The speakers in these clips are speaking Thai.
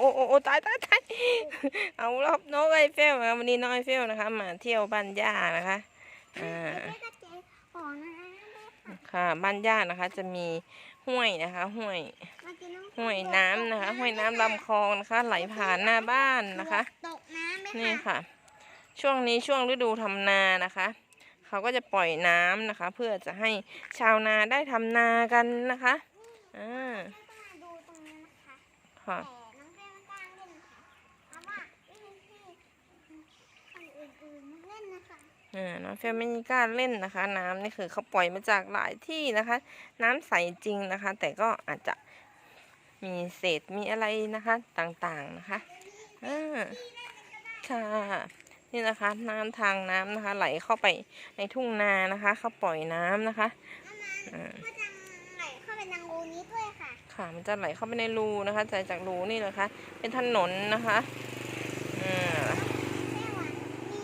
โอ้โอ้ตายตายตายเอาล้วครับน้องไอเฟลนะครับวันนี้น้องไอเฟลนะคะ มาเที่ยวบ้านย่านะคะอ่าค่ะบ้านย่านะคะ จะมีห้วยนะคะห้วยห้วยน้ำนะคะห้วยน้ำลำคลองนะคะ ไหลผ่านหน้าบ้านนะคะนี่ค่ะ ช่วงนี้ช่วงฤดูทำนานะคะเขาก็จะปล่อยน้ำนะคะ เพื่อจะให้ชาวนาได้ทำนากันนะคะอ่ามาดูตรงนี้นะคะ ค่ะ แต่น้องเป้ไม่กล้าเล่นค่ะเพราะว่าไม่ให้คน อื่นๆมาเล่นนะคะอ่าน้องเฟลไม่กล้าเล่นนะคะ น้ำนี่คือเขาปล่อยมาจากหลายที่นะคะ น้ำใสจริงนะคะ แต่ก็อาจจะมีเศษมีอะไรนะคะต่างๆนะคะอ่าค่ะนี่นะคะ น้ำทางน้ำนะคะ ไหลเข้าไปในทุ่งนานะคะเขาปล่อยน้ำนะคะอ่าก็จะไหลเข้าไปในรูนี้ด้วยค่ะ ค่ะมันจะไหลเข้าไปในรูนะคะจากจากรูนี่นะคะ เป็นถนนนะคะอ่า แม่หวานมี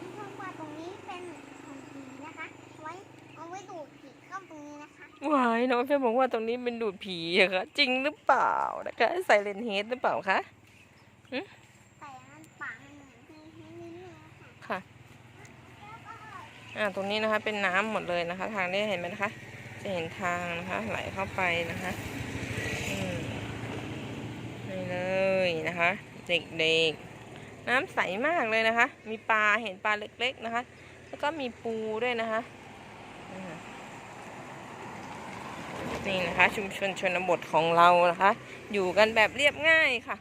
มีพวกว่าตรงนี้เป็นของผีนะคะเอาไว้เอาไว้ดูดผีเข้าตรงนี้นะคะ วาย น้องเฟยบอกว่าตรงนี้เป็นดูดผีอะคะจริงหรือเปล่านะคะใส่เลนส์เฮดหรือเปล่าคะแต่มันปากมันเหมือนที่ให้ลิ้นเลยค่ะค่ะแล้วก็อ่าตรงนี้นะคะเป็นน้ำหมดเลยนะคะ ทางนี้เห็นไหมนะคะ จะเห็นทางนะคะไหลเข้าไปนะคะอืมนี่เลยนะคะเด็กๆ น้ำใสมากเลยนะคะ มีปลาเห็นปลาเล็ก ๆนะคะ แล้วก็มีปูด้วยนะคะอ่า นี่นะคะ ชุมชนชนบทของเรานะคะ อยู่กันแบบเรียบง่ายค่ะ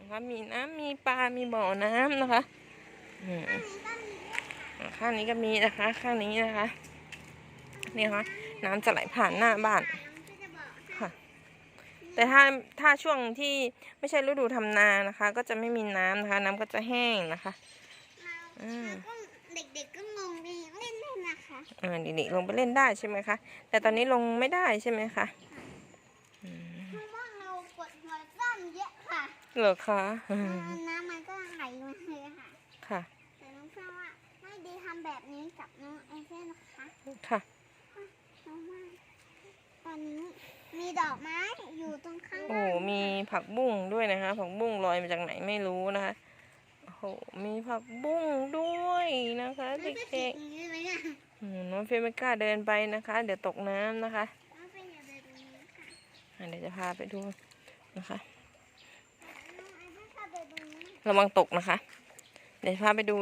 นะคะมีน้ำมีปลา มีบ่อน้ำนะคะอืมอันนี้ก็มีด้วยค่ะอ่าข้างนี้ก็มีนะคะ ข้างนี้นะคะนี่ค่ะน้ำจะไหลผ่านหน้าบ้านน้องก็จะบอกให้ค่ะ แต่ถ้าถ้าช่วงที่ไม่ใช่ฤดูทำนานะคะ ก็จะไม่มีน้ำนะคะ น้ำก็จะแห้งนะคะเราอืมเราก็เด็กๆ คะอ่าเด็กๆลงไปเล่นได้ใช่ไหมคะ แต่ตอนนี้ลงไม่ได้ใช่ไหมคะอืมเพราะว่าเรากดหัวซ้ำเยอะค่ะเหรอคะอืมน้ำมันก็ไหลมาเลยค่ะ ค่ะ แต่น้องเชื่อว่าไม่ดีทำแบบนี้กับน้องไอเซ่นะคะค่ะเพราะว่าตอนนี้มีดอกไม้อยู่ตรงข้างโอ้โหมีผักบุ้งด้วยนะคะ ผักบุ้งลอยมาจากไหนไม่รู้นะคะโอ้โหมีผักบุ้งด้วยนะคะไม่เใช่ติด็ดกอย่างนี้เลยเนี่ยๆอืม น้องเฟยไม่กล้าเดินไปนะคะ เดี๋ยวตกน้ำนะคะน้องเป็นอย่าเดินตรงนี้ค่ะอะเดี๋ยวจะพาไปดูนะคะน้องไอเซ่ชอบเดินตรงนี้ระวังตกนะคะ เดี๋ยวพาไปดู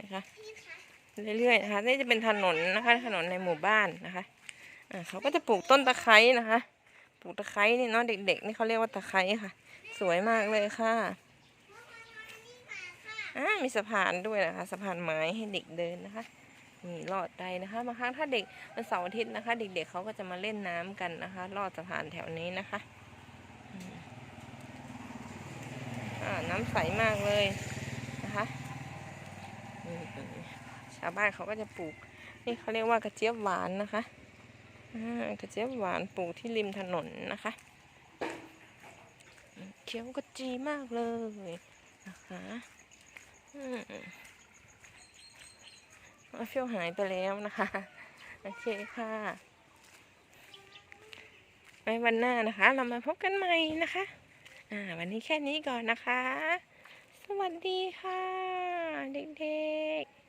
นะคะพี่คะเรื่อยๆนะคะนี่จะเป็นถนนนะคะ ถนนในหมู่บ้านนะคะอ่าเขาก็จะปลูกต้นตะไคร้นะคะ ปลูกตะไคร้นี่เนาะเด็กๆนี่เขาเรียกว่าตะไคร้ค่ะ สวยมากเลยค่ะอ่ามีสะพานด้วยนะคะ สะพานไม้ให้เด็กเดินนะคะ นี่ลอดได้นะคะบางครั้งถ้าเด็กวันเสาร์อาทิตย์นะคะ เด็กๆเขาก็จะมาเล่นน้ำกันนะคะลอดสะพานแถวนี้นะคะอืมอ่าน้ำใสมากเลยนะคะชาวบ้านเขาก็จะปลูก นี่เขาเรียกว่ากระเจี๊ยบหวานนะคะกระเจี๊ยบหวานปลูกที่ริมถนนนะคะ เขียวกระจีมากเลยนะคะอืม เฟียวหายไปแล้วนะคะ โอเคค่ะ ไว้วันหน้านะคะ เรามาพบกันใหม่นะคะ อ่า วันนี้แค่นี้ก่อนนะคะ สวัสดีค่ะ เด็กๆ